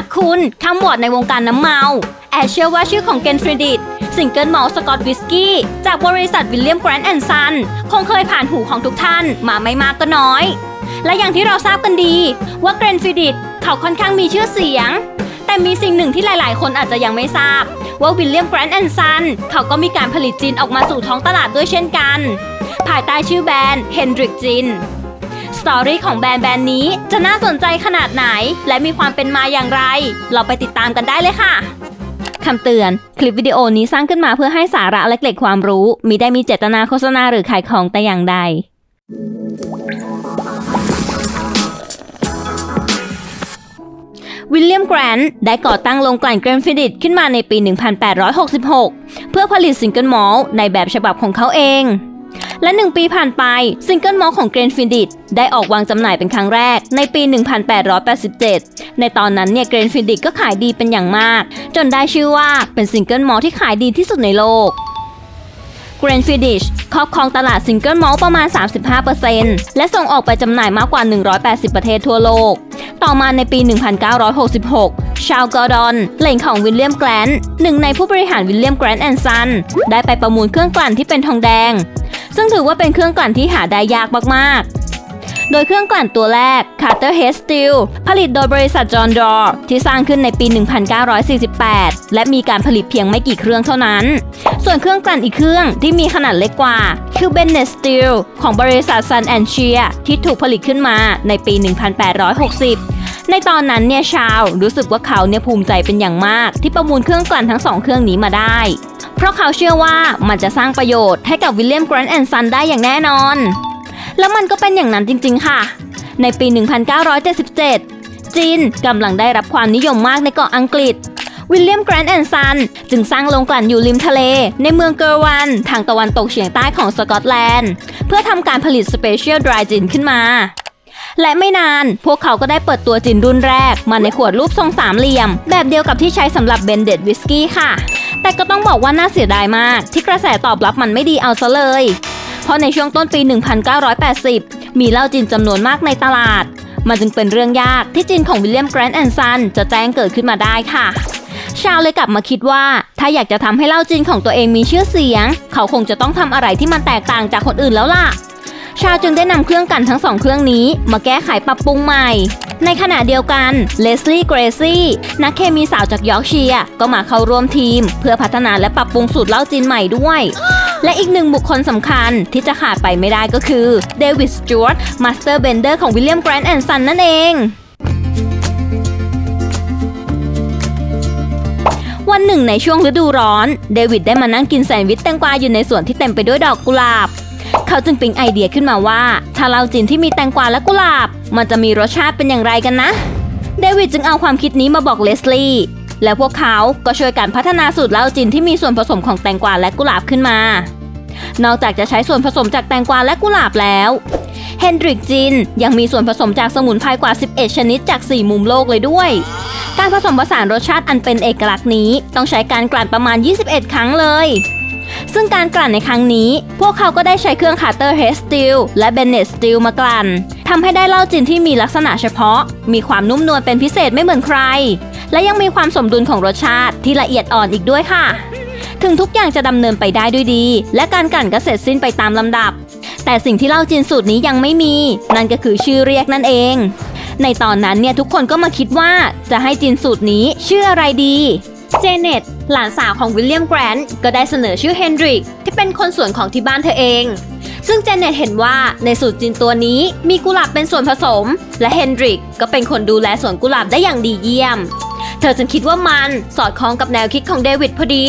ากคุณคำวอร์ดในวงการน้ำเมา แอดเชื่อว่าชื่อของเกนฟริดิตซิงเกิลมอลสกอตวิสกี้จากบริษัทวิลเลียมแกรนด์แอนด์ซันคงเคยผ่านหูของทุกท่านมาไม่มากก็น้อย และอย่างที่เราทราบกันดี ว่าเกรนฟริดิตเขาค่อนข้างมีชื่อเสียง แต่มีสิ่งหนึ่งที่หลาย ๆ คนอาจจะยังไม่ทราบ ว่าวิลเลียมแกรนด์แอนด์ซันเขาก็มีการผลิตจินออกมาสู่ท้องตลาดด้วยเช่นกัน ภายใต้ชื่อแบรนด์เฮนดริกจิน สตอรี่ของแบรนด์แบรนด์นี้ จะน่าสนใจขนาดไหน และมีความเป็นมาอย่างไร เราไปติดตามกันได้เลยค่ะคำเตือน คลิปวิดีโอนี้สร้างขึ้นมาเพื่อให้สาระและเกล็ดความรู้ มิได้มีเจตนาโฆษณาหรือขายของแต่อย่างใด วิลเลียมแกรนต์ได้ก่อตั้งโรงกลั่นเกรนฟิดิตขึ้นมาในปี 1866 เพื่อผลิตซิงเกิลมอลต์ในแบบฉบับของเขาเอง และหนึ่งปีผ่านไป ซิงเกิลมอลของเกรนฟินดิตได้ออกวางจำหน่ายเป็นครั้งแรกในปี 1887 ในตอนนั้นเนี่ยเกรนฟินดิตก็ขายดีเป็นอย่างมาก จนได้ชื่อว่าเป็นซิงเกิลมอลที่ขายดีที่สุดในโลก g r a n f i d i s h ครอบครองตลาดซิงเกิลมอลประมาณ 35%และส่งออกไปจำหน่ายมากกว่า 180 ประเทศทั่วโลก ต่อมาในปี 1966 ชาวกอร์ดอนเหล่งของวิลเลียมแกรนต์หนึ่งในผู้บริหารวิลเลียมแกรนต์แอนด์ซัน ได้ไปประมูลเครื่องกลั่นที่เป็นทองแดง ซึ่งถือว่าเป็นเครื่องกลั่นที่หาได้ยากมากๆโดยเครื่องกลั่นตัวแรก Carter Head Steel ผลิตโดยบริษัท John Doerr ที่สร้างขึ้นในปี 1948 และมีการผลิตเพียงไม่กี่เครื่องเท่านั้น ส่วนเครื่องกลั่นอีกเครื่องที่มีขนาดเล็กกว่า คือ Bennett Steel ของบริษัท Sun and Shear ที่ถูกผลิตขึ้นมาในปี 1860 ในตอนนั้นเนี่ยชาวรู้สึกว่าเขาเนี่ยภูมิใจเป็นอย่างมาก ที่ประมูลเครื่องกลั่นทั้งสองเครื่องนี้มาได้ เพราะเขาเชื่อว่ามันจะสร้างประโยชน์ให้กับวิลเลียมแกรนด์แอนด์ซันได้อย่างแน่นอน แล้วมันก็เป็นอย่างนั้นจริงๆค่ะ ในปี 1977 จีนกำลังได้รับความนิยมมากในเกาะอังกฤษวิลเลียมแกรนด์แอนด์ซันจึงสร้างโรงกลั่นอยู่ริมทะเล ในเมืองเกอร์วัน ทางตะวันตกเฉียงใต้ของสกอตแลนด์ เพื่อทำการผลิตสเปเชียลดรายจินขึ้นมา และไม่นานพวกเขาก็ได้เปิดตัวจินรุ่นแรก มาในขวดรูปทรงสามเหลี่ยม แบบเดียวกับที่ใช้สำหรับเบนเดดวิสกี้ค่ะ แต่ก็ต้องบอกว่าน่าเสียดายมาก ที่กระแสตอบรับมันไม่ดีเอาซะเลย เพราะในช่วงต้นปี 1980 มีเหล้าจีนจำนวนมากในตลาด มันจึงเป็นเรื่องยากที่จีนของวิลเลียมแกรนด์แอนด์ซันจะแจ้งเกิดขึ้นมาได้ค่ะ ชาวเลยกลับมาคิดว่า ถ้าอยากจะทำให้เหล้าจีนของตัวเองมีชื่อเสียง เขาคงจะต้องทำอะไรที่มันแตกต่างจากคนอื่นแล้วล่ะ ชาวจึงได้นำเครื่องกันทั้งสองเครื่องนี้ มาแก้ไขปรับปรุงใหม่ ในขณะเดียวกันเลสลี่เกรซี่นักเคมีสาวจากยอร์กเชียร์ก็มาเข้าร่วมทีม เพื่อพัฒนาและปรับปรุงสูตรเหล้าจีนใหม่ด้วย และอีกหนึ่งบุคคลสำคัญที่จะขาดไปไม่ได้ก็คือเดวิดสจวตมาสเตอร์เบนเดอร์ของวิลเลียมแกรนด์แอนด์ซันนั่นเองวันหนึ่งในช่วงฤดูร้อน เดวิดได้มานั่งกินแซนด์วิชแตงกวาอยู่ในสวนที่เต็มไปด้วยดอกกุหลาบ เขาจึงปิ๊งไอเดียขึ้นมาว่า ถ้าเหล้าจีนที่มีแตงกวาและกุหลาบ มันจะมีรสชาติเป็นอย่างไรกันนะ เดวิดจึงเอาความคิดนี้มาบอกเลสลี่และพวกเขาก็ช่วยกันพัฒนาสูตรเหล้าจีนที่มีส่วนผสมของแตงกวาและกุหลาบขึ้นมา นอกจากจะใช้ส่วนผสมจากแตงกวาและกุหลาบแล้วเฮนดริกจินยังมีส่วนผสมจากสมุนไพรกว่า 11 ชนิดจาก 4 มุมโลกเลยด้วย การผสมผสานรสชาติอันเป็นเอกลักษณ์นี้ ต้องใช้การกลั่นประมาณ 21 ครั้งเลย ซึ่งการกลั่นในครั้งนี้ พวกเขาก็ได้ใช้เครื่อง Carter Head Steel และ Bennett Steel มากลั่นทำให้ได้เหล้าจีนที่มีลักษณะเฉพาะ มีความนุ่มนวลเป็นพิเศษไม่เหมือนใคร และยังมีความสมดุลของรสชาติที่ละเอียดอ่อนอีกด้วยค่ะ ถึงทุกอย่างจะดำเนินไปได้ด้วยดี และการกลั่นก็เสร็จสิ้นไปตามลำดับ แต่สิ่งที่เหล้าจีนสูตรนี้ยังไม่มี นั่นก็คือชื่อเรียกนั่นเอง ในตอนนั้นเนี่ยทุกคนก็มาคิดว่าจะให้จีนสูตรนี้ชื่ออะไรดี เจเน็ตหลานสาวของวิลเลียมแกรนต์ก็ได้เสนอชื่อเฮนดริกที่เป็นคนสวนของที่บ้านเธอเอง ซึ่งเจเน็ตเห็นว่าในสูตรจีนตัวนี้มีกุหลาบเป็นส่วนผสม และเฮนดริกก็เป็นคนดูแลสวนกุหลาบได้อย่างดีเยี่ยม เธอจึงคิดว่ามันสอดคล้องกับแนวคิดของเดวิดพอดี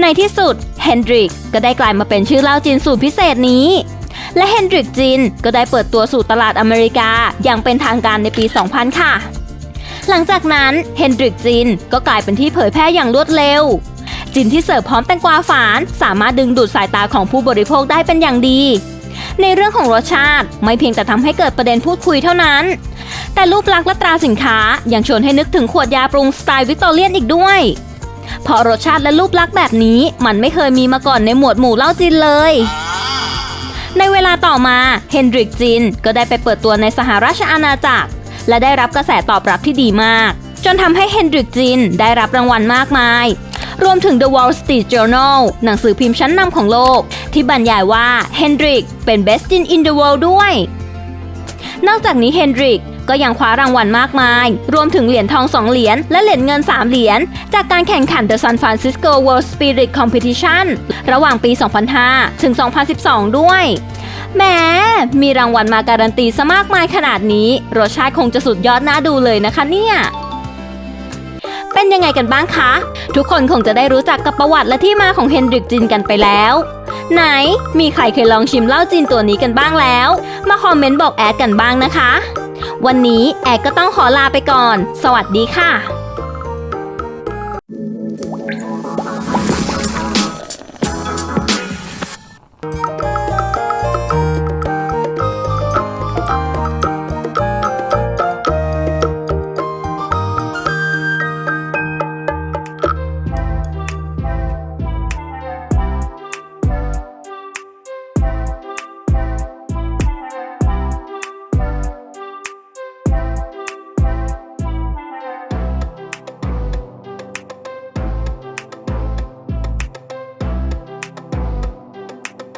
ในที่สุดเฮนดริกก็ได้กลายมาเป็นชื่อเหล้าจีนสูตรพิเศษนี้และเฮนดริกจินก็ได้เปิดตัวสู่ตลาดอเมริกาอย่างเป็นทางการในปี 2000 ค่ะ หลังจากนั้นเฮนดริกจินก็กลายเป็นที่เผยแพร่อย่างรวดเร็ว จินที่เสิร์ฟพร้อมแตงกวาฝาน สามารถดึงดูดสายตาของผู้บริโภคได้เป็นอย่างดี ในเรื่องของรสชาติไม่เพียงแต่ทำให้เกิดประเด็นพูดคุยเท่านั้น แต่รูปลักษณ์และตราสินค้ายังชวนให้นึกถึงขวดยาปรุงสไตล์วิกตอเรียนอีกด้วยเพราะรสชาติและรูปลักษณ์แบบนี้มันไม่เคยมีมาก่อนในหมวดหมู่เหล้าจีนเลย ในเวลาต่อมาเฮนดริกจินก็ได้ไปเปิดตัวในสหราชอาณาจักร และได้รับกระแสตอบรับที่ดีมาก จนทำให้เฮนดริกจินได้รับรางวัลมากมาย รวมถึง The Wall Street Journal หนังสือพิมพ์ชั้นนำของโลก ที่บรรยายว่าเฮนดริกเป็น best in the world ด้วย นอกจากนี้เฮนดริก ก็ยังคว้ารางวัลมากมาย รวมถึงเหรียญทอง 2 เหรียญและเหรียญเงิน 3 เหรียญจากการแข่งขัน The San Francisco World Spirit Competition ระหว่างปี 2005 ถึง 2012 ด้วยแหมมีรางวัลมาการันตีซะมากมายขนาดนี้ รสชาติคงจะสุดยอดน่าดูเลยนะคะเนี่ยเป็นยังไงกันบ้างคะ ทุกคนคงจะได้รู้จักกับประวัติและที่มาของเฮนดริกจินกันไปแล้ว ไหน มีใครเคยลองชิมเหล้าจีนตัวนี้กันบ้างแล้ว มาคอมเมนต์บอกแอดกันบ้างนะคะ วันนี้แอดก็ต้องขอลาไปก่อน สวัสดีค่ะ